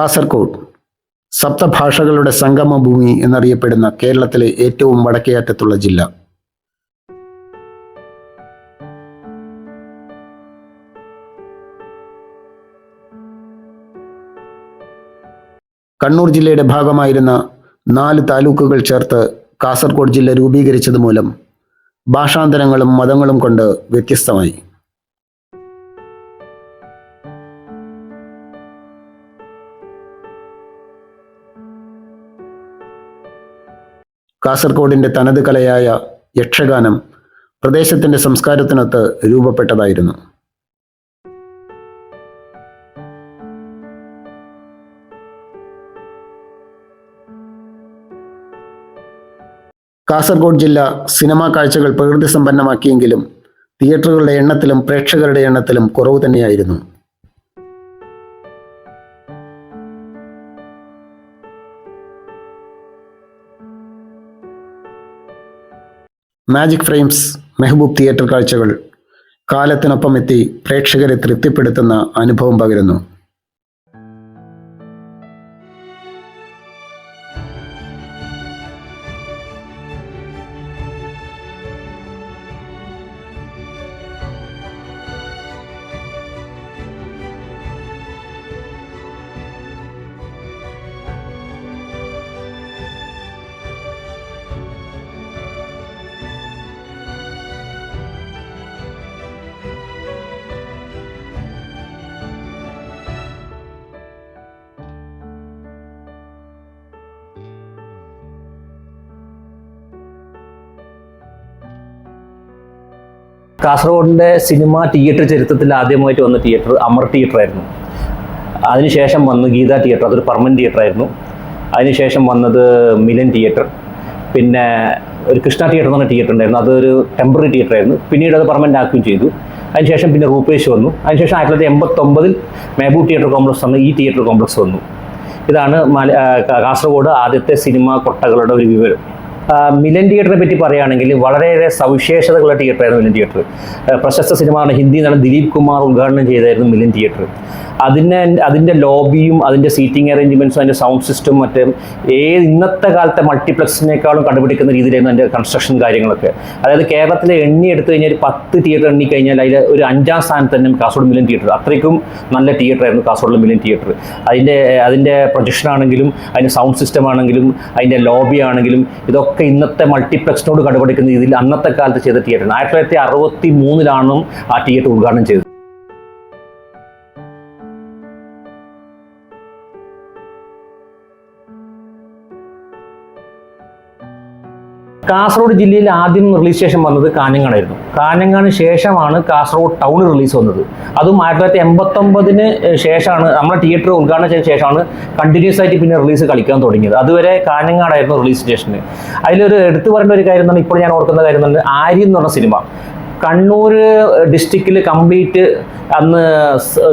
കാസർഗോഡ് സപ്തഭാഷകളുടെ സംഗമഭൂമി എന്നറിയപ്പെടുന്ന കേരളത്തിലെ ഏറ്റവും വടക്കേയറ്റത്തുള്ള ജില്ല. കണ്ണൂർ ജില്ലയുടെ ഭാഗമായിരുന്ന നാല് താലൂക്കുകൾ ചേർത്ത് കാസർഗോഡ് ജില്ല രൂപീകരിച്ചതുമൂലം ഭാഷാന്തരങ്ങളും മതങ്ങളും കൊണ്ട് വ്യത്യസ്തമായി. കാസർഗോഡിന്റെ തനത് കലയായ യക്ഷഗാനം പ്രദേശത്തിന്റെ സംസ്കാരത്തിനൊത്ത് രൂപപ്പെട്ടതായിരുന്നു. കാസർഗോഡ് ജില്ല സിനിമാ കാഴ്ചകൾ പ്രകൃതി സമ്പന്നമാക്കിയെങ്കിലും തിയേറ്ററുകളുടെ എണ്ണത്തിലും പ്രേക്ഷകരുടെ എണ്ണത്തിലും കുറവ് തന്നെയായിരുന്നു. മാജിക് ഫ്രെയിംസ് മെഹബൂബ് തിയേറ്റർ കാഴ്ചകൾ കാലത്തിനൊപ്പം എത്തി പ്രേക്ഷകരെ തൃപ്തിപ്പെടുത്തുന്ന അനുഭവം പകരുന്നു. കാസർഗോഡിന്റെ സിനിമ തിയേറ്റർ ചരിത്രത്തിൽ ആദ്യമായിട്ട് വന്ന തിയേറ്റർ അമർ തിയേറ്റർ ആയിരുന്നു. അതിനുശേഷം വന്ന് ഗീത തിയേറ്റർ അതൊരു പെർമനന്റ് തിയേറ്റർ ആയിരുന്നു. അതിനുശേഷം വന്നത് മിലൻ തിയേറ്റർ. പിന്നെ ഒരു കൃഷ്ണ തിയേറ്റർ എന്ന് പറഞ്ഞ തിയേറ്റർ ഉണ്ടായിരുന്നു. അതൊരു ടെമ്പററി തിയേറ്റർ ആയിരുന്നു. പിന്നീട് അത് പെർമനന്റ് ആക്കുകയും ചെയ്തു. അതിനുശേഷം പിന്നെ റൂപേഷ് വന്നു. അതിനുശേഷം ആയിരത്തി തൊള്ളായിരത്തി എൺപത്തൊമ്പതിൽ മെഹബൂബ് തിയേറ്റർ കോംപ്ലക്സ് വന്ന്. ഈ തിയേറ്റർ കോംപ്ലക്സ് വന്നു. ഇതാണ് കാസർഗോഡ് ആദ്യത്തെ സിനിമ കൊട്ടകളുടെ ഒരു വിവരം. മിലൻ തിയേറ്ററിനെ പറ്റി പറയുകയാണെങ്കിൽ വളരെയേറെ സവിശേഷതകളുള്ള തിയേറ്ററായിരുന്നു മിലൻ തിയേറ്റർ. പ്രശസ്ത സിനിമയാണ് ഹിന്ദി നടൻ ദിലീപ് കുമാർ ഉദ്ഘാടനം ചെയ്തായിരുന്നു മിലൻ തിയേറ്റർ. അതിന് അതിന്റെ ലോബിയും അതിന്റെ സീറ്റിംഗ് അറേഞ്ച്മെന്റ്സും അതിന്റെ സൗണ്ട് സിസ്റ്റം മറ്റും ഏത് ഇന്നത്തെ കാലത്തെ മൾട്ടിപ്ലക്സിനേക്കാളും കണ്ടുപിടിക്കുന്ന രീതിയിലായിരുന്നു അതിന്റെ കൺസ്ട്രക്ഷൻ കാര്യങ്ങളൊക്കെ. അതായത് കേരളത്തിലെ എണ്ണി എടുത്തു കഴിഞ്ഞാൽ ഒരു പത്ത് തിയേറ്റർ എണ്ണി കഴിഞ്ഞാൽ അതിൽ ഒരു അഞ്ചാം സ്ഥാനത്ത് തന്നെ കാസർഗോഡ് മില്യൻ തിയേറ്റർ അത്രയ്ക്കും നല്ല തിയേറ്റർ ആയിരുന്നു കാസർഗോഡ് മില്യൻ തിയേറ്റർ അതിന്റെ അതിന്റെ പ്രൊജക്ഷൻ ആണെങ്കിലും അതിന്റെ സൗണ്ട് സിസ്റ്റം ആണെങ്കിലും അതിന്റെ ലോബി ആണെങ്കിലും ഇതൊക്കെ ഇന്നത്തെ മൾട്ടിപ്ലക്സിനോട് കണ്ടുപിടിക്കുന്ന രീതിയിൽ അന്നത്തെ കാലത്ത് ചെയ്ത തിയേറ്റർ ആയിരത്തി തൊള്ളായിരത്തി അറുപത്തി മൂന്നിലാണ് ആ തിയേറ്റർ ഉദ്ഘാടനം ചെയ്തത്. കാസർഗോഡ് ജില്ലയിൽ ആദ്യം റിലീസ് സ്റ്റേഷൻ വന്നത് കാഞ്ഞങ്ങാടായിരുന്നു. കാഞ്ഞങ്ങാടിന് ശേഷമാണ് കാസർഗോഡ് ടൗൺ റിലീസ് വന്നത്. അതും ആയിരത്തി തൊള്ളായിരത്തി എൺപത്തൊമ്പതിന് ശേഷമാണ് നമ്മുടെ തിയേറ്റർ ഉദ്ഘാടനം ചെയ്ത ശേഷമാണ് കണ്ടിന്യൂസ് ആയിട്ട് പിന്നെ റിലീസ് കളിക്കാൻ തുടങ്ങിയത്. അതുവരെ കാഞ്ഞങ്ങാടായിരുന്നു റിലീസ് സ്റ്റേഷന് അതിലൊരു എടുത്തു പറയേണ്ട ഒരു കാര്യം എന്ന് ഇപ്പോൾ ഞാൻ ഓർക്കുന്ന കാര്യം തന്നെ ആര്യൻ എന്ന് പറഞ്ഞ സിനിമ കണ്ണൂർ ഡിസ്ട്രിക്റ്റിൽ കംപ്ലീറ്റ് അന്ന്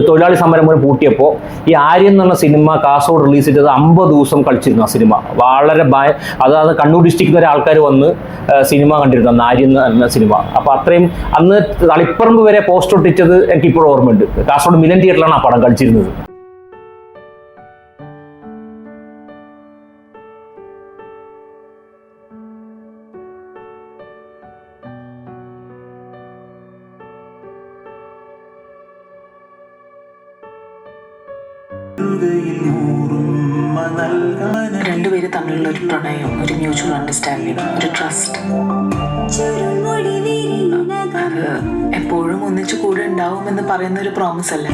തൊഴിലാളി സമരം മുഴുവൻ പൂട്ടിയപ്പോൾ ഈ ആര്യൻ എന്ന് സിനിമ കാസർഗോഡ് റിലീസ് ചെയ്തത് അമ്പത് ദിവസം കളിച്ചിരുന്നു ആ സിനിമ. വളരെ ഭയ അതായത് കണ്ണൂർ ഡിസ്ട്രിക്റ്റിൽ വരെ ആൾക്കാർ വന്ന് സിനിമ കണ്ടിരുന്നു അന്ന് ആര്യൻ എന്ന സിനിമ. അപ്പോൾ അത്രയും അന്ന് തളിപ്പറമ്പ് വരെ പോസ്റ്റർ ഒട്ടിച്ചത് എനിക്ക് ഇപ്പോഴും ഓർമ്മയുണ്ട്. കാസർഗോഡ് മിലൻ തിയേറ്ററിലാണ് ആ പടം കളിച്ചിരുന്നത്. രണ്ടുപേര് തമ്മിലുള്ള ഒരു പ്രണയം ഒരു മ്യൂച്വൽ അണ്ടർസ്റ്റാൻഡിങ് ഒരു ട്രസ്റ്റ് അത് എപ്പോഴും ഒന്നിച്ചു കൂടെ ഉണ്ടാവുമെന്ന് പറയുന്ന ഒരു പ്രോമിസ് അല്ലേ?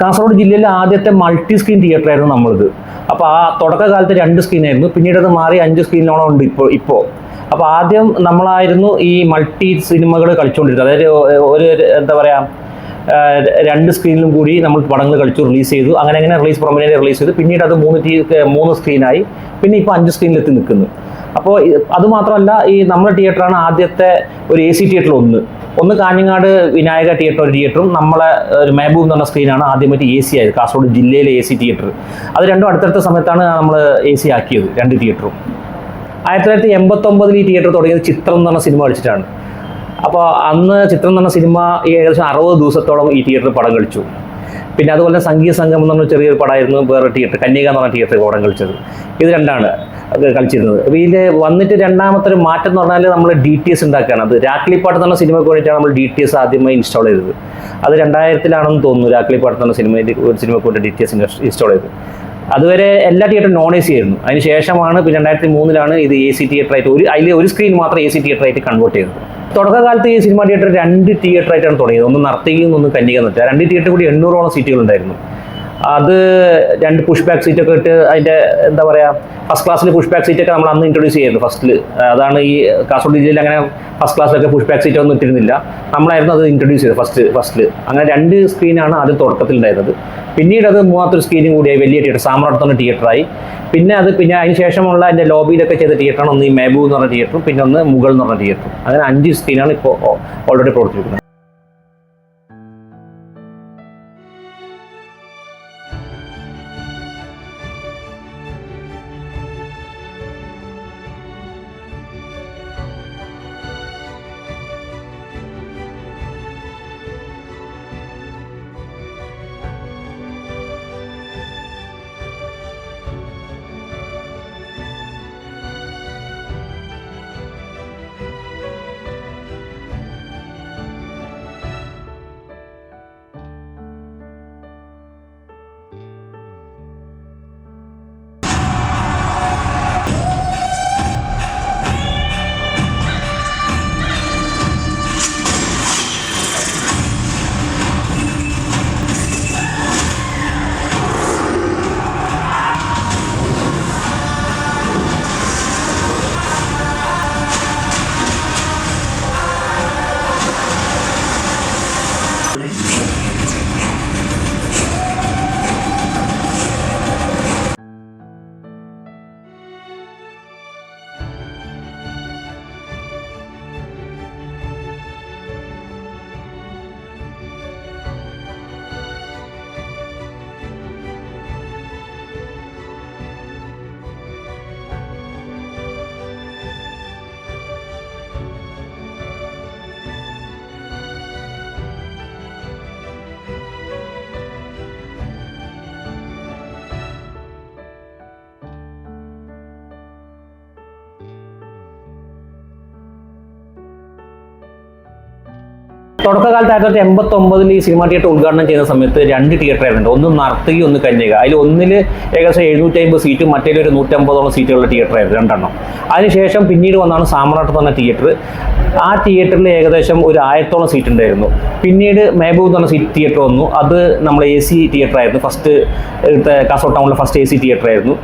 കാസർഗോഡ് ജില്ലയിലെ ആദ്യത്തെ മൾട്ടി സ്ക്രീൻ തിയേറ്റർ ആയിരുന്നു നമ്മളിത്. അപ്പോൾ ആ തുടക്കകാലത്ത് രണ്ട് സ്ക്രീനായിരുന്നു പിന്നീട് അത് മാറി അഞ്ച് സ്ക്രീനോളം ഉണ്ട് ഇപ്പോൾ ഇപ്പോൾ അപ്പോൾ ആദ്യം നമ്മളായിരുന്നു ഈ മൾട്ടി സിനിമകൾ കളിച്ചുകൊണ്ടിരുന്നത് അതായത് ഒരു എന്താ പറയുക രണ്ട് സ്ക്രീനിലും കൂടി നമ്മൾ പടങ്ങൾ കളിച്ചു റിലീസ് ചെയ്തു. അങ്ങനെ അങ്ങനെ റിലീസ് പ്രൊമനന്റ് റിലീസ് ചെയ്തു. പിന്നീട് അത് മൂന്ന് ടി മൂന്ന് സ്ക്രീനായി പിന്നെ ഇപ്പോൾ അഞ്ച് സ്ക്രീനിലെത്തി നിൽക്കുന്നു. അപ്പോൾ അതുമാത്രമല്ല ഈ നമ്മുടെ തിയേറ്ററാണ് ആദ്യത്തെ ഒരു എ സി തിയേറ്റർ ഒന്ന്. ഒന്ന് കാഞ്ഞങ്ങാട് വിനായക തിയേറ്റർ ഒരു തിയേറ്ററും നമ്മളെ ഒരു മെഹബൂബ് എന്ന് പറഞ്ഞ സ്ക്രീനാണ് ആദ്യമായിട്ട് എ സി ആയത് കാസർഗോഡ് ജില്ലയിലെ എ സി തിയേറ്റർ അത് രണ്ടും അടുത്തടുത്ത സമയത്താണ് നമ്മൾ എ സി ആക്കിയത് രണ്ട് തിയേറ്ററും ആയിരത്തി തൊള്ളായിരത്തി എൺപത്തൊമ്പതിൽ ഈ തിയേറ്റർ തുടങ്ങിയത് ചിത്രം എന്ന് പറഞ്ഞ സിനിമ കളിച്ചിട്ടാണ് അപ്പോൾ അന്ന് ചിത്രം എന്ന് പറഞ്ഞ സിനിമ ഏകദേശം അറുപത് ദിവസത്തോളം ഈ തിയേറ്ററിൽ പടം കളിച്ചു. പിന്നെ അതുപോലെ സംഗീത സംഘം എന്ന് പറഞ്ഞ ചെറിയൊരു പടമായിരുന്നു വേറെ തിയേറ്റർ കന്യക എന്ന് പറഞ്ഞ തിയേറ്റർ ഓടം കളിച്ചത്. ഇത് രണ്ടാണ് കളിച്ചിരുന്നത്. അപ്പോൾ ഇതിൽ വന്നിട്ട് രണ്ടാമത്തെ ഒരു മാറ്റം എന്ന് പറഞ്ഞാൽ നമ്മൾ ഡി ടി എസ് ഉണ്ടാക്കുകയാണ്. അത് രാക്ലിപ്പാട്ട് എന്ന സിനിമയ്ക്ക് വേണ്ടിയിട്ടാണ് നമ്മൾ ഡി ടി എസ് ആദ്യമായി ഇൻസ്റ്റാൾ ചെയ്തത്. അത് രണ്ടായിരത്തിലാണെന്ന് തോന്നുന്നു രാക്ലിപ്പാട്ട് എന്ന സിനിമയിൽ ഒരു സിനിമയ്ക്ക് വേണ്ടി ഡി ടി എസ് ഇൻസ്റ്റാൾ ചെയ്തത്. അതുവരെ എല്ലാ തിയേറ്ററും നോൺ എ സി ആയിരുന്നു. അതിന് ശേഷമാണ് പിന്നെ രണ്ടായിരത്തി മൂന്നിലാണ് ഇത് എ സി തിയേറ്റർ ആയിട്ട് ഒരു അതിൽ ഒരു സ്ക്രീൻ മാത്രം എ സി തിയേറ്റർ ആയിട്ട് കൺവേർട്ട് ചെയ്തത്. തുടക്കകാലത്ത് ഈ സിനിമ തിയേറ്റർ രണ്ട് തിയേറ്റർ ആയിട്ടാണ് തുടങ്ങിയത്. ഒന്ന് നർത്തകിയും ഒന്ന് കന്യക എന്നിട്ട് രണ്ട് തിയേറ്റർ കൂടി എണ്ണൂറോളം സീറ്റുകൾ ഉണ്ടായിരുന്നു. അത് രണ്ട് പുഷ് ബാക്ക് സീറ്റൊക്കെ ഇട്ട് അതിന്റെ എന്താ പറയുക ഫസ്റ്റ് ക്ലാസ്സിൽ പുഷ് ബാക്ക് സീറ്റൊക്കെ നമ്മൾ അന്ന് ഇൻട്രൊഡ്യൂസ് ചെയ്യുന്നത് ഫസ്റ്റിൽ അതാണ് ഈ കാസർഗോഡ് ജില്ലയിൽ അങ്ങനെ ഫസ്റ്റ് ക്ലാസ്സിലൊക്കെ പുഷ് ബാക്ക് സീറ്റ് ഒന്നും ഇട്ടിരുന്നില്ല. നമ്മളായിരുന്നു അത് ഇൻട്രൊഡ്യൂസ് ചെയ്തത് ഫസ്റ്റ് ഫസ്റ്റിൽ അങ്ങനെ രണ്ട് സ്ക്രീനാണ് അത് തുടക്കത്തിൽ ഉണ്ടായിരുന്നത് പിന്നീട് അത് മൂവാത്തൊരു സ്ക്രീനും കൂടിയായി വലിയ തിയേറ്റർ സാമ്രാട്ടത്തുന്ന തിയേറ്ററായി പിന്നെ അത് പിന്നെ അതിന് ശേഷമുള്ള അതിന്റെ ലോബിയിലൊക്കെ ചെയ്ത തിയേറ്ററാണ് ഒന്ന് ഈ മേബു എന്ന് പറഞ്ഞ തിയേറ്ററും പിന്നെ ഒന്ന് മുഗൾ എന്ന് പറഞ്ഞ തിയേറ്ററും അങ്ങനെ അഞ്ച് സ്ക്രീനാണ് ഇപ്പോൾ ഓൾറെഡി പ്രവർത്തിക്കുന്നത് തുടക്കകാലത്ത് ആയിരത്തി തൊള്ളായിരത്തി എൺപത്തി ഒമ്പതിൽ ഈ സിനിമ തിയേറ്റർ ഉദ്ഘാടനം ചെയ്യുന്ന സമയത്ത് രണ്ട് തിയേറ്റർ ആയിരുന്നു. ഒന്ന് നർത്തകി ഒന്ന് കന്യക. അതിൽ ഒന്നിൽ ഏകദേശം എഴുന്നൂറ്റി അമ്പത് സീറ്റും മറ്റേ ഒരു നൂറ്റമ്പതോളം സീറ്റുള്ള തിയേറ്റർ ആയിരുന്നു രണ്ടെണ്ണം. അതിനുശേഷം പിന്നീട് വന്നാണ് സാമ്രാട്ട് എന്ന തിയേറ്റർ ആ തിയേറ്ററിൽ ഏകദേശം ഒരു ആയിരത്തോളം സീറ്റ് ഉണ്ടായിരുന്നു. പിന്നീട് മേബൂബ് എന്ന സീറ്റ് തിയേറ്റർ വന്നു. അത് നമ്മൾ എ സി തിയേറ്റർ ആയിരുന്നു. ഫസ്റ്റ് കാസർഗോഡ് ടൗണിലെ ഫസ്റ്റ് എ സി തിയേറ്റർ ആയിരുന്നു.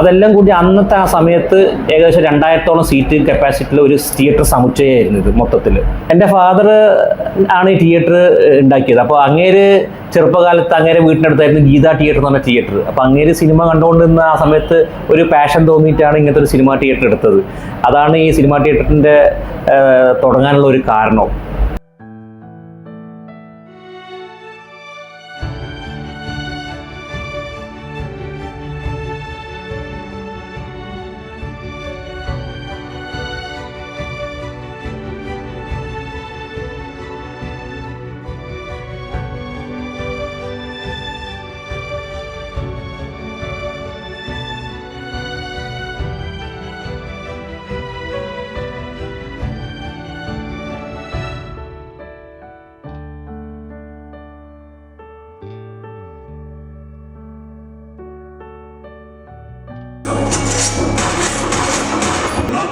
അതെല്ലാം കൂടി അന്നത്തെ ആ സമയത്ത് ഏകദേശം രണ്ടായിരത്തോളം സീറ്റ് കപ്പാസിറ്റിയിൽ ഒരു തിയേറ്റർ സമുച്ചയമായിരുന്നു ഇത് മൊത്തത്തിൽ എന്റെ ഫാദർ ആണ് ഈ തിയേറ്റർ ഉണ്ടാക്കിയത്. അപ്പോൾ അങ്ങേര് ചെറുപ്പകാലത്ത് അങ്ങേരെ വീട്ടിനടുത്തായിരുന്നു ഗീത തിയേറ്റർ എന്ന് പറഞ്ഞ തിയേറ്റർ അപ്പോൾ അങ്ങേര് സിനിമ കണ്ടുകൊണ്ടിരുന്ന ആ സമയത്ത് ഒരു പാഷൻ തോന്നിയിട്ടാണ് ഇങ്ങനത്തെ ഒരു സിനിമ തിയേറ്റർ എടുത്തത്. അതാണ് ഈ സിനിമ തിയേറ്ററിന്റെ തുടങ്ങാനുള്ള ഒരു കാരണം.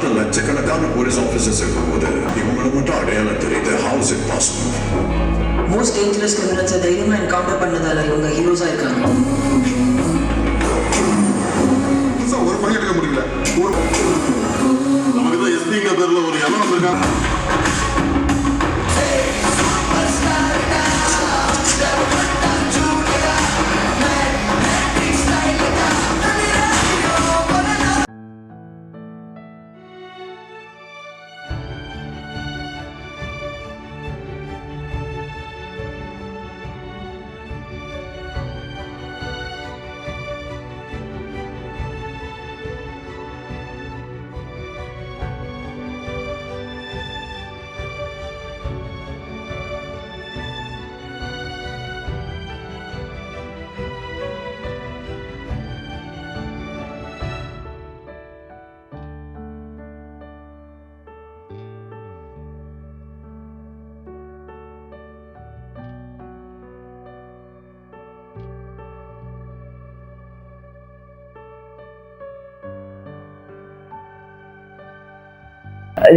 நாட்டு லட்சக்கணக்கான போலீஸ் ஆபீசர்ஸ் இருக்கும் போது இவங்களை மட்டும் அடையாளம் தெரியுது how is it possible most dangerous கிரிமினல்ஸை தைரியமாக என்கவுண்டர் பண்ணதால இவங்க ஹீரோஸாக இருக்காங்க. ஒரு பணி எடுக்க முடியல. ஒரு நமக்கு தான் எஸ்பிங்கிற பேரில் ஒரு எல்லாம் இருக்காங்க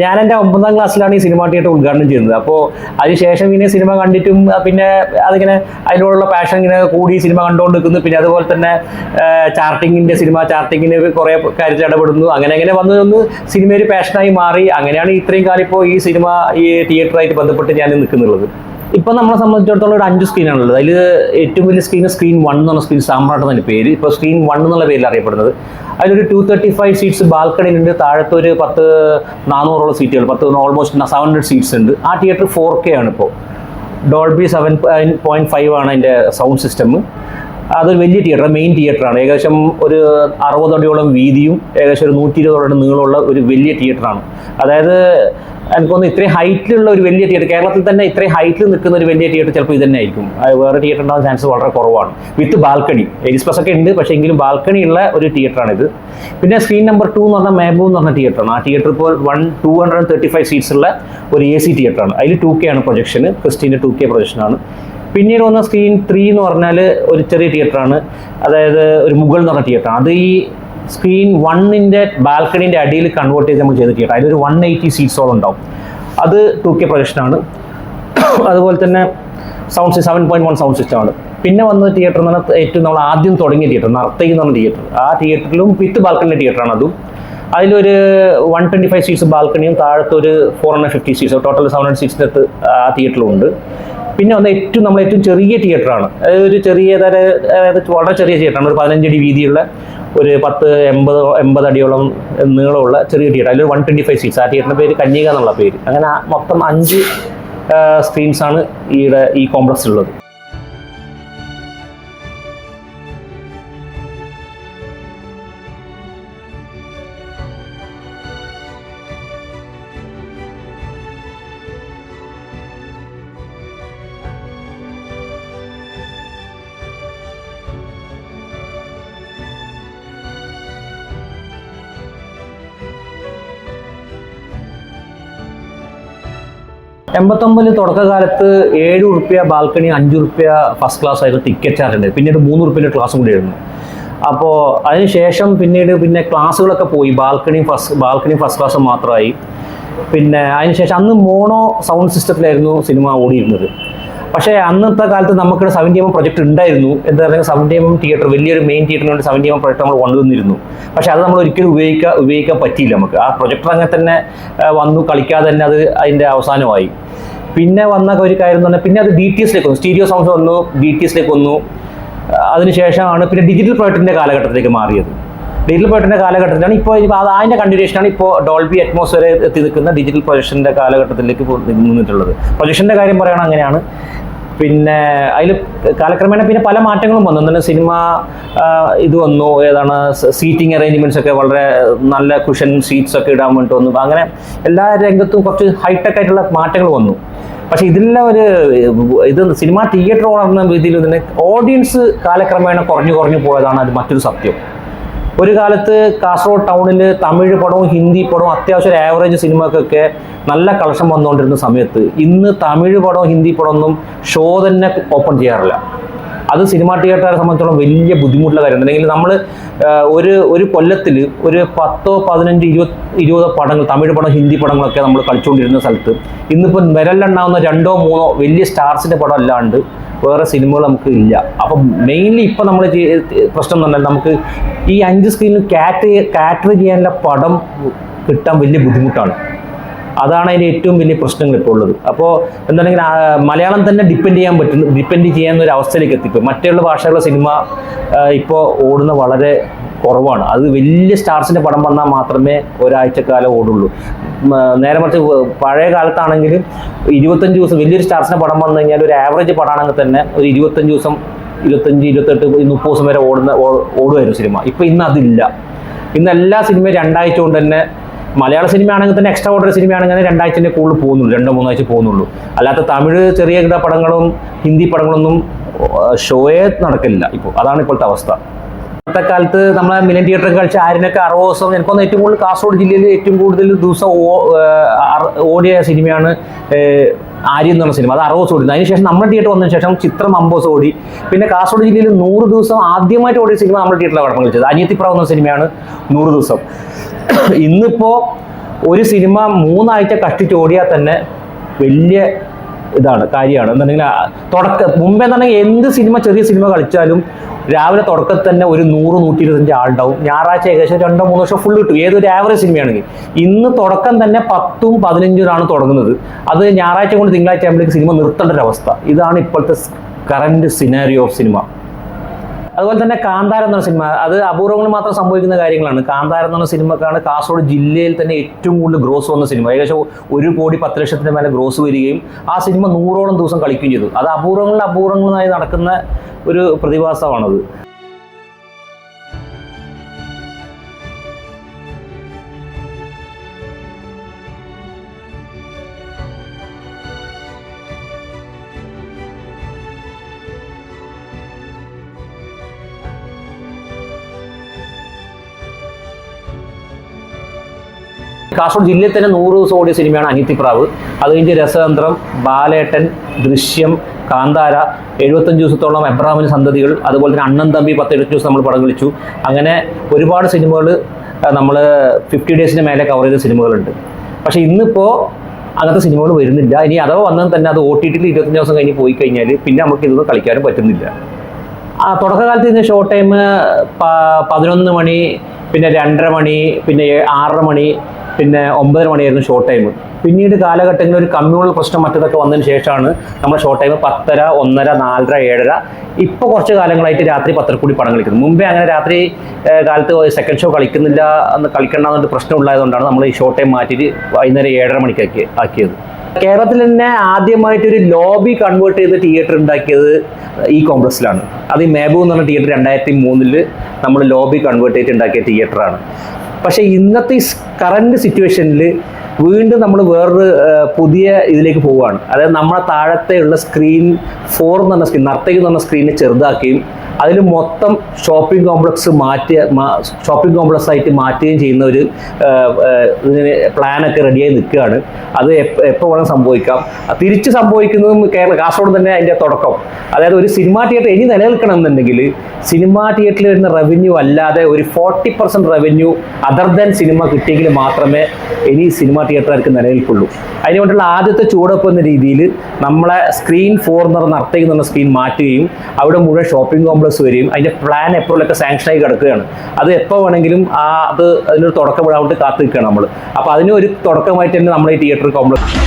ഞാൻ എന്റെ ഒമ്പതാം ക്ലാസ്സിലാണ് ഈ സിനിമ തിയേറ്റർ ഉദ്ഘാടനം ചെയ്യുന്നത് അപ്പോൾ അതിനുശേഷം പിന്നെ സിനിമ കണ്ടിട്ടും പിന്നെ അതിങ്ങനെ അതിനോടുള്ള പാഷൻ ഇങ്ങനെ കൂടി സിനിമ കണ്ടുകൊണ്ട് നിൽക്കുന്നു പിന്നെ അതുപോലെ തന്നെ ചാർട്ടിങ്ങിന്റെ സിനിമ ചാർട്ടിങ്ങിന് കുറേ കാര്യത്തിൽ ഇടപെടുന്നു. അങ്ങനെ അങ്ങനെ വന്ന് സിനിമ ഒരു പാഷനായി മാറി. അങ്ങനെയാണ് ഇത്രയും കാലം ഇപ്പോൾ ഈ സിനിമ ഈ തിയേറ്ററായിട്ട് ബന്ധപ്പെട്ട് ഞാൻ നിൽക്കുന്നുള്ളത്. ഇപ്പം നമ്മളെ സംബന്ധിച്ചിടത്തോളം ഒരു അഞ്ച് സ്ക്രീനാണുള്ളത് അതിൽ ഏറ്റവും വലിയ സ്ക്രീൻ സ്ക്രീൻ വൺ എന്ന് പറഞ്ഞ സ്ക്രീൻ സാമ്രാട്ട് തന്നെ പേര്. ഇപ്പോൾ സ്ക്രീൻ വൺ എന്നുള്ള പേരിൽ അറിയപ്പെടുന്നത്. അതിലൊരു ടു തേർട്ടി ഫൈവ് സീറ്റ്സ് ബാൽക്കണിയിലുണ്ട്. താഴത്തെ ഒരു പത്ത് നാനൂറോളം സീറ്റുകൾ പത്ത് ഓൾമോസ്റ്റ് സെവൻ ഹൺഡ്രഡ് സീറ്റ്സ് ഉണ്ട്. ആ തിയേറ്റർ ഫോർ കെ ആണ് ഇപ്പോൾ ഡോൾബി സെവൻ പോയിന്റ് ഫൈവ് ആണ് അതിന്റെ സൗണ്ട് സിസ്റ്റം അതൊരു വലിയ തിയേറ്റർ മെയിൻ തിയേറ്ററാണ് ഏകദേശം ഒരു അറുപത് അടിയോളം വീതിയും ഏകദേശം ഒരു നൂറ്റി ഇരുപതോളം നീളമുള്ള ഒരു വലിയ തിയേറ്ററാണ് അതായത് എനിക്കൊന്ന് ഇത്രയും ഹൈറ്റിലുള്ള ഒരു വലിയ തിയേറ്റർ കേരളത്തിൽ തന്നെ ഇത്രയും ഹൈറ്റിൽ നിൽക്കുന്ന ഒരു വലിയ തിയേറ്റർ ചിലപ്പോൾ ഇത് തന്നെ ആയിരിക്കും. വേറെ തിയേറ്റർ ഉണ്ടാകാൻ ചാൻസ് വളരെ കുറവാണ്. വിത്ത് ബാൽക്കണി എലിസ്പസ് ഒക്കെ ഉണ്ട് പക്ഷേ എങ്കിലും ബാൽക്കണി ഉള്ള ഒരു തിയേറ്ററാണിത് പിന്നെ സ്ക്രീൻ നമ്പർ ടു എന്ന് പറഞ്ഞാൽ മേബു എന്ന് പറഞ്ഞ തിയേറ്ററാണ് ആ തിയേറ്റർ ഇപ്പോൾ one two hundred thirty five seats ഉള്ള ഒരു എ സി തിയേറ്ററാണ് അതിൽ ടു കെ ആണ് പ്രൊജക്ഷൻ ക്രിസ്റ്റീന്റെ ടു കെ പ്രൊജക്ഷനാണ് പിന്നീട് വന്ന സ്ക്രീൻ ത്രീ എന്ന് പറഞ്ഞാൽ ഒരു ചെറിയ തിയേറ്ററാണ് അതായത് ഒരു മുഗൾ എന്ന് പറഞ്ഞ തിയേറ്ററാണ് അത് ഈ സ്ക്രീൻ വണ്ണിന്റെ ബാൽക്കണീന്റെ അടിയിൽ കൺവേർട്ട് ചെയ്ത് നമ്മൾ ചെയ്തിട്ട് അതിലൊരു വൺ എയ്റ്റി സീറ്റ്സോളം ഉണ്ടാവും. അത് ടു കെ പ്രൊജക്ഷനാണ് അതുപോലെ തന്നെ sound seven point one sound സിസ്റ്റമാണ് പിന്നെ വന്ന തിയേറ്റർ എന്ന് പറഞ്ഞാൽ ഏറ്റവും നമ്മൾ ആദ്യം തുടങ്ങിയ തിയേറ്റർ നർത്തകി എന്ന് പറഞ്ഞ തിയേറ്റർ ആ തിയേറ്ററിലും വിത്ത് ബാൽക്കണി തിയേറ്ററാണ് അതും. അതിലൊരു വൺ ട്വന്റി ഫൈവ് സീറ്റ്സ് ബാൽക്കണിയും താഴത്തെ ഒരു four hundred fifty seats total seven hundred സീറ്റ്സിനകത്ത് ആ തിയേറ്ററിലുണ്ട് പിന്നെ വന്ന ഏറ്റവും നമ്മൾ ഏറ്റവും ചെറിയ തിയേറ്ററാണ് ഒരു ചെറിയ അതായത് വളരെ ചെറിയ തിയേറ്ററാണ് ഒരു പതിനഞ്ചടി വീതിയുള്ള ഒരു പത്ത് എൺപത് എൺപത് അടിയോളം നീളമുള്ള ചെറിയ തിയേറ്റർ അതിൽ വൺ ട്വന്റി ഫൈവ് സീറ്റ്സ് ആ തിയേറ്ററിന്റെ പേര് കന്യക എന്നുള്ള പേര്. അങ്ങനെ മൊത്തം അഞ്ച് സ്ക്രീൻസാണ് ഈയുടെ ഈ കോംപ്ലക്സിലുള്ളത് എൺപത്തൊമ്പതിൽ തുടക്കകാലത്ത് ഏഴ് ഉറുപ്പ്യ ബാൽക്കണി അഞ്ച് ഉറുപ്പ്യ ഫസ്റ്റ് ക്ലാസ് ആയിരുന്നു ടിക്കറ്റ് ചാർജ് പിന്നീട് മൂന്ന് ഉറുപ്പ്യന്റെ ക്ലാസ് കൂടി ആയിരുന്നു. അപ്പോൾ അതിനുശേഷം പിന്നീട് പിന്നെ ക്ലാസ്സുകളൊക്കെ പോയി. Balcony first balcony first class മാത്രമായി പിന്നെ അതിനുശേഷം അന്ന് മോണോ സൗണ്ട് സിസ്റ്റത്തിലായിരുന്നു സിനിമ ഓടിയിരുന്നത്. പക്ഷേ അന്നത്തെ കാലത്ത് നമുക്ക് സെവന്റി എം പ്രൊജക്ട് ഉണ്ടായിരുന്നു. എന്താ പറയുക സെവന്റി എം തിയേറ്റർ വലിയൊരു മെയിൻ തിയേറ്ററിന് വേണ്ടി സെവന്റി എം പ്രൊജക്ട് നമ്മൾ കൊണ്ടുവന്നിരുന്നു. പക്ഷേ അത് നമ്മൾ ഒരിക്കലും ഉപയോഗിക്കാൻ ഉപയോഗിക്കാൻ പറ്റിയില്ല നമുക്ക്. ആ പ്രൊജക്ടർ അങ്ങനെ തന്നെ വന്നു. കളിക്കാതെ തന്നെ അത് അതിന്റെ അവസാനമായി. പിന്നെ വന്ന ഒരു കാര്യം പറഞ്ഞാൽ പിന്നെ അത് ഡി ടി എസിലേക്ക് വന്നു. സ്റ്റീരിയോ സൗണ്ട്സ് വന്നു ഡി ടി എസിലേക്ക് വന്നു. അതിനുശേഷമാണ് പിന്നെ ഡിജിറ്റൽ പ്രൊജക്ടിന്റെ കാലഘട്ടത്തിലേക്ക് മാറിയത്. ഡിജിറ്റൽ പ്രൊജക്ടിന്റെ കാലഘട്ടത്തിലാണ് ഇപ്പോൾ അത് അതിന്റെ കണ്ടിന്യൂഷനാണ് ഇപ്പോൾ ഡോൾബി അറ്റ്മോസ്ഫിയർ എത്തി നിൽക്കുന്ന ഡിജിറ്റൽ പ്രൊജക്ഷന്റെ കാലഘട്ടത്തിലേക്ക് നിന്നിട്ടുള്ളത്. പ്രൊജക്ഷന്റെ കാര്യം പറയുകയാണെങ്കിൽ അങ്ങനെയാണ്. പിന്നെ അതിൽ കാലക്രമേണ പിന്നെ പല മാറ്റങ്ങളും വന്നു. എന്താണ് സിനിമ ഇത് വന്നു. ഏതാണ് സീറ്റിംഗ് അറേഞ്ച്മെന്റ്സ് ഒക്കെ വളരെ നല്ല കുഷൻ സീറ്റ്സ് ഒക്കെ ഇടാൻ വേണ്ടി വന്നു. അങ്ങനെ എല്ലാ രംഗത്തും കുറച്ച് ഹൈടെക് ആയിട്ടുള്ള മാറ്റങ്ങൾ വന്നു. പക്ഷെ ഇതെല്ലാം ഒരു ഇത് സിനിമ തിയേറ്റർ ഓണർന്ന രീതിയിൽ തന്നെ ഓഡിയൻസ് കാലക്രമേണ കുറഞ്ഞു കുറഞ്ഞു പോയതാണ് അത് മറ്റൊരു സത്യം. ഒരു കാലത്ത് കാസർഗോഡ് ടൗണിൽ തമിഴ് പടവും ഹിന്ദി പടവും അത്യാവശ്യം ഒരു ആവറേജ് സിനിമക്കൊക്കെ നല്ല കളക്ഷൻ വന്നുകൊണ്ടിരുന്ന സമയത്ത് ഇന്ന് തമിഴ് പടവും ഹിന്ദി പടമൊന്നും ഷോ തന്നെ ഓപ്പൺ ചെയ്യാറില്ല. അത് സിനിമാ തിയേറ്ററെ സംബന്ധിച്ചോളം വലിയ ബുദ്ധിമുട്ടുള്ള കാര്യം അല്ലെങ്കിൽ നമ്മൾ ഒരു ഒരു കൊല്ലത്തിൽ ഒരു പത്തോ പതിനഞ്ച് ഇരുപത് ഇരുപതോ പടങ്ങൾ തമിഴ് പടം ഹിന്ദി പടങ്ങളൊക്കെ നമ്മൾ കളിച്ചുകൊണ്ടിരുന്ന സ്ഥലത്ത് ഇന്നിപ്പോൾ വിരലിലുണ്ടാവുന്ന രണ്ടോ മൂന്നോ വലിയ സ്റ്റാർസിന്റെ പടം അല്ലാണ്ട് വേറെ സിനിമകൾ നമുക്ക് ഇല്ല. അപ്പം മെയിൻലി ഇപ്പം നമ്മൾ പ്രശ്നം എന്ന് പറഞ്ഞാൽ നമുക്ക് ഈ അഞ്ച് സ്ക്രീനിൽ കാറ്റ് കാറ്റർ ചെയ്യാനുള്ള പടം കിട്ടാൻ വലിയ ബുദ്ധിമുട്ടാണ്. അതാണ് അതിന്റെ ഏറ്റവും വലിയ പ്രശ്നങ്ങൾ ഇപ്പോൾ ഉള്ളത്. അപ്പോൾ എന്താണെങ്കിൽ മലയാളം തന്നെ ഡിപ്പെൻഡ് ചെയ്യാൻ പറ്റുന്ന ഡിപ്പെൻഡ് ചെയ്യാവുന്ന ഒരു അവസ്ഥയിലേക്ക് എത്തിപ്പോൾ മറ്റുള്ള ഭാഷകളുടെ സിനിമ ഇപ്പോൾ ഓടുന്ന വളരെ കുറവാണ്. അത് വലിയ സ്റ്റാർസിന്റെ പടം വന്നാൽ മാത്രമേ ഒരാഴ്ചക്കാലം ഓടുള്ളൂ. നേരെ മറിച്ച് പഴയ കാലത്താണെങ്കിലും ഇരുപത്തഞ്ച് ദിവസം വലിയൊരു സ്റ്റാർസിന്റെ പടം വന്നു കഴിഞ്ഞാൽ ഒരു ആവറേജ് പടമാണെങ്കിൽ തന്നെ ഒരു ഇരുപത്തഞ്ച് ദിവസം ഇരുപത്തഞ്ച് ഇരുപത്തെട്ട് മുപ്പത് ദിവസം വരെ ഓടുന്ന ഓടുമായിരുന്നു സിനിമ. ഇപ്പം ഇന്ന് അതില്ല. ഇന്ന് എല്ലാ സിനിമയും രണ്ടാഴ്ച കൊണ്ട് തന്നെ മലയാള സിനിമ ആണെങ്കിൽ തന്നെ എക്സ്ട്രാ ഓർഡർ സിനിമയാണെങ്കിൽ രണ്ടാഴ്ചന്റെ കൂടുതൽ പോകുന്നുള്ളൂ. രണ്ടോ മൂന്നാഴ്ച പോകുന്നുള്ളൂ. അല്ലാത്ത തമിഴ് ചെറിയ കിട പടങ്ങളും ഹിന്ദി പടങ്ങളൊന്നും ഷോയെ നടക്കില്ല ഇപ്പോൾ. അതാണ് ഇപ്പോഴത്തെ അവസ്ഥ. ഇന്നത്തെ കാലത്ത് നമ്മളെ മിലൻ തിയേറ്ററിൽ കളിച്ച ആരിനൊക്കെ അറുപത് ദിവസം എനിക്കൊന്ന് ഏറ്റവും കൂടുതൽ കാസർഗോഡ് ജില്ലയിൽ ഏറ്റവും കൂടുതൽ ദിവസം ഓടിയ സിനിമയാണ് ആര്യ എന്ന് പറഞ്ഞ സിനിമ അത് അറുപത് ഓടി അതിനുശേഷം നമ്മുടെ തിയേറ്റർ വന്നതിന് ശേഷം ചിത്രം അമ്പത് ഓടി പിന്നെ കാസർഗോഡ് ജില്ലയിൽ നൂറ് ദിവസം ആദ്യമായിട്ട് ഓടിയ സിനിമ നമ്മുടെ തിയേറ്ററിലാണ് പടം കളിച്ചത് അനിയത്തിപ്രാവ് എന്ന സിനിമയാണ് നൂറ് ദിവസം. ഇന്നിപ്പോൾ ഒരു സിനിമ മൂന്നാഴ്ച കഷ്ടിച്ചോടിയാൽ തന്നെ വലിയ ഇതാണ് കാര്യമാണ്. എന്നുണ്ടെങ്കിൽ തുടക്ക മുമ്പേ എന്നുണ്ടെങ്കിൽ എന്ത് സിനിമ ചെറിയ സിനിമ കളിച്ചാലും രാവിലെ തുടക്കത്തിൽ തന്നെ ഒരു നൂറ് നൂറ്റി ഇരുപത്തഞ്ച് ആളുണ്ടാവും. ഞായറാഴ്ച ഏകദേശം രണ്ടോ മൂന്നോ വർഷം ഫുൾ കിട്ടും. ഏതൊരു ആവറേജ് സിനിമയാണെങ്കിൽ. ഇന്ന് തുടക്കം തന്നെ പത്തും പതിനഞ്ചിനാണ് തുടങ്ങുന്നത്. അത് ഞായറാഴ്ച കൊണ്ട് തിങ്കളാഴ്ച ആകുമ്പോഴേക്ക് സിനിമ നിർത്തേണ്ട ഒരു അവസ്ഥ ഇതാണ് ഇപ്പോഴത്തെ കറന്റ് സിനാരിയോ ഓഫ് സിനിമ അതുപോലെ തന്നെ കാന്താരം എന്ന സിനിമ അത് അപൂർവങ്ങൾ മാത്രം സംഭവിക്കുന്ന കാര്യങ്ങളാണ്. കാന്താരം എന്ന സിനിമക്കാണ് കാസർഗോഡ് ജില്ലയിൽ തന്നെ ഏറ്റവും കൂടുതൽ ഗ്രോസ് വന്ന സിനിമ. ഏകദേശം ഒരു കോടി പത്ത് ലക്ഷത്തിന് മേലെ ഗ്രോസ് വരികയും ആ സിനിമ നൂറോളം ദിവസം കളിക്കുകയും ചെയ്തു. അത് അപൂർവങ്ങളിൽ അപൂർവങ്ങളായി നടക്കുന്ന ഒരു പ്രതിഭാസമാണത്. കാസർഗോഡ് ജില്ലയിൽ തന്നെ നൂറ് ദിവസം ഓടിയ സിനിമയാണ് അനിത്തിപ്രാവ് അത് കഴിഞ്ഞ് രസതന്ത്രം ബാലേട്ടൻ ദൃശ്യം കാന്താര എഴുപത്തഞ്ച് ദിവസത്തോളം എബ്രാഹിമിന് സന്തതികൾ അതുപോലെ തന്നെ അണ്ണൻ തമ്പി പത്ത് എഴുപത്തി ദിവസം നമ്മൾ പടം കളിച്ചു അങ്ങനെ ഒരുപാട് സിനിമകൾ നമ്മൾ ഫിഫ്റ്റി ഡേയ്സിന് മേലെ കവർ ചെയ്ത സിനിമകളുണ്ട്. പക്ഷേ ഇന്നിപ്പോൾ അങ്ങനത്തെ സിനിമകൾ വരുന്നില്ല. ഇനി അഥവാ വന്നാൽ തന്നെ അത് ഒ ടി ടിയിൽ ഇരുപത്തഞ്ച് ദിവസം കഴിഞ്ഞ് പോയി കഴിഞ്ഞാൽ പിന്നെ നമുക്ക് ഇതൊന്നും കളിക്കാനും പറ്റുന്നില്ല. ആ തുടക്കകാലത്ത് ഇതിന് ഷോർട്ട് ടൈം പതിനൊന്ന് മണി പിന്നെ രണ്ടര മണി പിന്നെ ആറര മണി പിന്നെ ഒമ്പതര മണിയായിരുന്നു ഷോർട്ട് ടൈം പിന്നീട് കാലഘട്ടങ്ങളിൽ ഒരു കമ്മ്യൂണൽ പ്രശ്നം മറ്റതൊക്കെ വന്നതിന് ശേഷമാണ് നമ്മൾ ഷോർട്ട് ടൈം പത്തര ഒന്നര നാലര ഏഴര. ഇപ്പോൾ കുറച്ച് കാലങ്ങളായിട്ട് രാത്രി പത്തര കൂടി പടം കളിക്കുന്നത് മുമ്പേ അങ്ങനെ രാത്രി കാലത്ത് സെക്കൻഡ് ഷോ കളിക്കുന്നില്ല എന്ന് കളിക്കണ്ടെന്നൊരു പ്രശ്നം ഉള്ളതുകൊണ്ടാണ് നമ്മൾ ഈ ഷോർട്ട് ടൈം മാറ്റിയിട്ട് വൈകുന്നേരം ഏഴര മണിക്കാക്കി ആക്കിയത്. കേരളത്തിൽ തന്നെ ആദ്യമായിട്ട് ഒരു ലോബി കൺവേർട്ട് ചെയ്ത് തിയേറ്റർ ഉണ്ടാക്കിയത് ഈ കോംപ്ലക്സിലാണ്. അത് ഈ മേബു എന്ന് പറഞ്ഞ തിയേറ്റർ രണ്ടായിരത്തി മൂന്നിൽ നമ്മൾ ലോബി കൺവേർട്ട് ചെയ്തിട്ട് ഉണ്ടാക്കിയ തിയേറ്ററാണ് പക്ഷേ ഇന്നത്തെ കറണ്ട് സിറ്റുവേഷനിൽ വീണ്ടും നമ്മൾ വേറൊരു പുതിയ ഇതിലേക്ക് പോവുകയാണ്. അതായത് നമ്മളെ താഴത്തെയുള്ള സ്ക്രീൻ ഫോർ എന്ന് പറഞ്ഞ സ്ക്രീൻ നർത്തകി എന്ന് പറഞ്ഞ സ്ക്രീനെ ചെറുതാക്കുകയും അതിൽ മൊത്തം ഷോപ്പിംഗ് കോംപ്ലക്സ് മാറ്റിയ ഷോപ്പിംഗ് കോംപ്ലക്സ് ആയിട്ട് മാറ്റുകയും ചെയ്യുന്ന ഒരു ഇതിന് പ്ലാനൊക്കെ റെഡിയായി നിൽക്കുകയാണ്. അത് എപ്പോൾ വേണം സംഭവിക്കാം. തിരിച്ച് സംഭവിക്കുന്നതും കേരള കാസർഗോഡ് തന്നെ അതിന്റെ തുടക്കം. അതായത് ഒരു സിനിമാ തിയേറ്റർ ഇനി നിലനിൽക്കണം എന്നുണ്ടെങ്കിൽ സിനിമാ തിയേറ്ററിൽ വരുന്ന റവന്യൂ അല്ലാതെ ഒരു forty percent revenue other than cinema കിട്ടിയെങ്കിൽ മാത്രമേ ഇനി സിനിമാ തിയേറ്ററുകാർക്ക് നിലനിൽക്കുള്ളൂ. അതിനുവേണ്ടിയുള്ള ആദ്യത്തെ ചുവടുവെപ്പ് എന്ന രീതിയിൽ നമ്മളെ സ്ക്രീൻ ഫോർ എന്ന് പറഞ്ഞ അർത്ഥയ്ക്ക് സ്ക്രീൻ മാറ്റുകയും അവിടെ മുഴുവൻ ഷോപ്പിംഗ് കോംപ്ലക്സ് വരികയും അതിൻ്റെ പ്ലാൻ എപ്പോഴൊക്കെ സാങ്ഷനായി കിടക്കുകയാണ് അത് എപ്പോൾ വേണമെങ്കിലും ആ അത് അതിനൊരു തുടക്കം വിടാൻ വേണ്ടി കാത്തു നിൽക്കുകയാണ് നമ്മൾ അപ്പോൾ അതിന് ഒരു തുടക്കമായിട്ട് തന്നെ നമ്മൾ ഈ തിയേറ്റർ കോംപ്ലക്സ്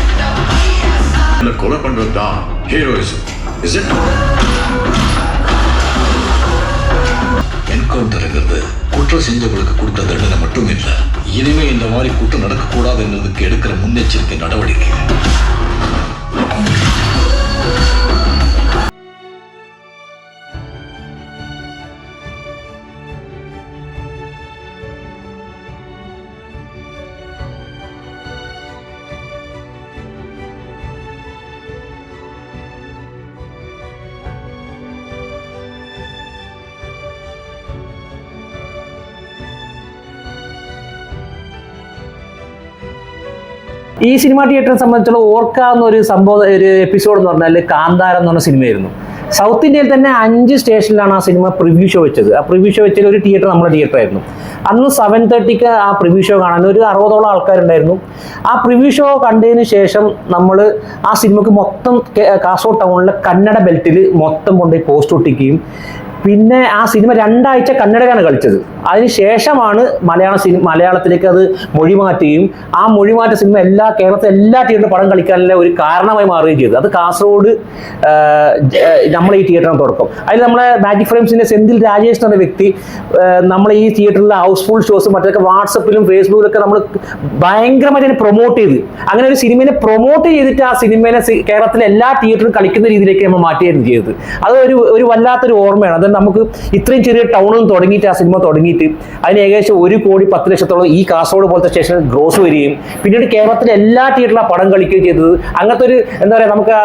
என்ன கொலை பண்றது தான் ஹீரோயிசம் இஸ் இட் என்கவுண்டருங்கிறது குற்றம் செஞ்சவங்களுக்கு கொடுத்த தண்டனை மட்டும் இல்லை இனிமே இந்த மாதிரி குற்றம் நடக்கக்கூடாதுங்கிறதுக்கு எடுக்கிற முன்னெச்சரிக்கை நடவடிக்கை ഈ സിനിമ തിയേറ്ററിനെ സംബന്ധിച്ചുള്ള ഓർക്കാവുന്ന ഒരു സംഭവം ഒരു എപ്പിസോഡ് എന്ന് പറഞ്ഞാൽ കാന്താരം എന്ന് പറഞ്ഞ സിനിമയായിരുന്നു. സൗത്ത് ഇന്ത്യയിൽ തന്നെ അഞ്ച് സ്റ്റേഷനിലാണ് ആ സിനിമ പ്രിവ്യൂ ഷോ വെച്ചത്. ആ പ്രിവ്യൂ ഷോ വെച്ചതിൽ ഒരു തിയേറ്റർ നമ്മുടെ തിയേറ്റർ ആയിരുന്നു. അന്ന് സെവൻ തേർട്ടിക്ക് ആ പ്രിവ്യൂ ഷോ കാണാൻ ഒരു അറുപതോളം ആൾക്കാരുണ്ടായിരുന്നു. ആ പ്രിവ്യൂ ഷോ കണ്ടതിന് ശേഷം നമ്മൾ ആ സിനിമക്ക് മൊത്തം കാസർഗോഡ് ടൗണിലെ കന്നഡ ബെൽറ്റിൽ മൊത്തം കൊണ്ടുപോയി പോസ്റ്റ് ഒട്ടിക്കുകയും പിന്നെ ആ സിനിമ രണ്ടാഴ്ച കന്നഡയിലാണ് കളിച്ചത്. അതിനുശേഷമാണ് മലയാള സിനിമ മലയാളത്തിലേക്ക് അത് മൊഴി മാറ്റുകയും ആ മൊഴിമാറ്റ സിനിമ എല്ലാ കേരളത്തിലെ എല്ലാ തിയേറ്ററിലും പടം കളിക്കാനുള്ള ഒരു കാരണമായി മാറുകയും ചെയ്തു. അത് കാസർഗോഡ് നമ്മളെ ഈ തിയേറ്ററിന് തുടക്കം. അതിൽ നമ്മളെ മാജിക് ഫ്രെയിംസിന്റെ സെന്തിൽ രാജേഷ് എന്ന വ്യക്തി നമ്മളെ ഈ തിയേറ്ററിലെ ഹൗസ്ഫുൾ ഷോസ് മറ്റൊക്കെ വാട്സപ്പിലും ഫേസ്ബുക്കിലൊക്കെ നമ്മൾ ഭയങ്കരമായിട്ട് അതിനെ പ്രൊമോട്ട് ചെയ്ത്. അങ്ങനെ ഒരു സിനിമയെ പ്രൊമോട്ട് ചെയ്തിട്ട് ആ സിനിമയെ കേരളത്തിലെ എല്ലാ തിയേറ്ററിലും കളിക്കുന്ന രീതിയിലേക്ക് നമ്മൾ മാറ്റുകയായിരുന്നു ചെയ്തത്. അത് ഒരു ഒരു വല്ലാത്തൊരു ഓർമ്മയാണ്. അത് നമുക്ക് ഇത്രയും ചെറിയ ടൗണിൽ തുടങ്ങിയിട്ട് ആ സിനിമ തുടങ്ങിയിട്ട് അതിന് ഏകദേശം ഒരു കോടി പത്ത് ലക്ഷത്തോളം ഈ കാസർഗോഡ് പോലത്തെ സ്റ്റേഷനിൽ ഗ്രോസ് വരികയും പിന്നീട് കേരളത്തിലെ എല്ലാ തിയേറ്ററിലും പടം കളിക്കുകയും ചെയ്തത്. അങ്ങനത്തെ ഒരു എന്താ പറയുക നമുക്ക്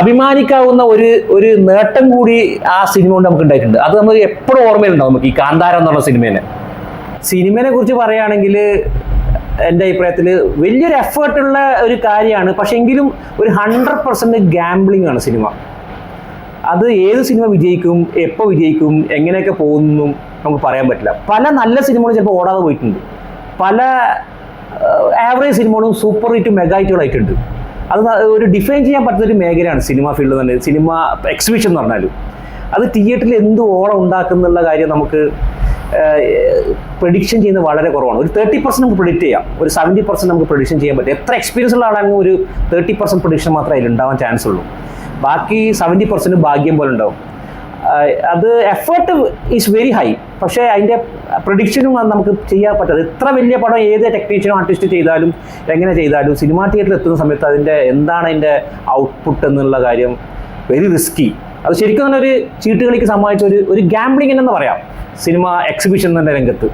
അഭിമാനിക്കാവുന്ന ഒരു ഒരു നേട്ടം കൂടി ആ സിനിമ കൊണ്ട് നമുക്ക് ഉണ്ടായിട്ടുണ്ട്. അത് നമുക്ക് എപ്പോഴും ഓർമ്മയിലുണ്ടാവും നമുക്ക് ഈ കാന്താരം എന്നുള്ള സിനിമേനെ സിനിമയെ കുറിച്ച് പറയുകയാണെങ്കിൽ എന്റെ അഭിപ്രായത്തിൽ വലിയൊരു എഫേർട്ടുള്ള ഒരു കാര്യമാണ്. പക്ഷേ എങ്കിലും ഒരു ഹൺഡ്രഡ് പെർസെന്റ് ഗാംബ്ലിംഗ് ആണ് സിനിമ അത് ഏത് സിനിമ വിജയിക്കും എപ്പോൾ വിജയിക്കും എങ്ങനെയൊക്കെ പോകുന്നു നമുക്ക് പറയാൻ പറ്റില്ല. പല നല്ല സിനിമകളും ചിലപ്പോൾ ഓടാതെ പോയിട്ടുണ്ട്. പല ആവറേജ് സിനിമകളും സൂപ്പർ ഹിറ്റും മെഗാ ഹിറ്റുകളായിട്ടുണ്ട് അത് ഒരു ഡിഫൈൻ ചെയ്യാൻ പറ്റുന്ന ഒരു മേഖലയാണ് സിനിമ ഫീൽഡ് തന്നെ സിനിമ എക്സിബിഷൻ എന്ന് പറഞ്ഞാൽ അത് തിയേറ്ററിൽ എന്ത് ഓളം ഉണ്ടാക്കുന്നുള്ള കാര്യം നമുക്ക് പ്രഡിക്ഷൻ ചെയ്യുന്നത് വളരെ കുറവാണ്. ഒരു തേർട്ടി പെർസെന്റ് നമുക്ക് പ്രിഡിക്റ്റ് ചെയ്യാം. ഒരു സെവന്റി പെർസെന്റ് നമുക്ക് പ്രഡിക്ഷൻ ചെയ്യാൻ പറ്റും. എത്ര എക്സ്പീരിയൻസ് ഉള്ള ആളാണെങ്കിൽ ഒരു തേർട്ടി പെർസെന്റ് പ്രഡിക്ഷൻ മാത്രമേ അതിൽ ഉണ്ടാവാൻ ചാൻസ് ഉള്ളൂ. ബാക്കി സെവന്റി പെർസെന്റ് ഭാഗ്യം പോലെ ഉണ്ടാവും. അത് എഫേർട്ട് ഈസ് വെരി ഹൈ പക്ഷേ അതിന്റെ പ്രഡിക്ഷനും അത് നമുക്ക് ചെയ്യാൻ പറ്റാതെ എത്ര വലിയ പടം ഏത് ടെക്നീഷ്യനും ആർട്ടിസ്റ്റ് ചെയ്താലും എങ്ങനെ ചെയ്താലും സിനിമാ തിയേറ്ററിൽ എത്തുന്ന സമയത്ത് അതിന്റെ എന്താണ് അതിന്റെ ഔട്ട്പുട്ട് എന്നുള്ള കാര്യം വെരി റിസ്കി അത് ശരിക്കും തന്നെ ഒരു ചീട്ടുകളിക്ക് സമ്മാനിച്ച ഒരു ഒരു ഗാംബ്ലിംഗ് എന്ന് പറയാം. സിനിമ എക്സിബിഷൻ എന്ന രംഗത്ത്.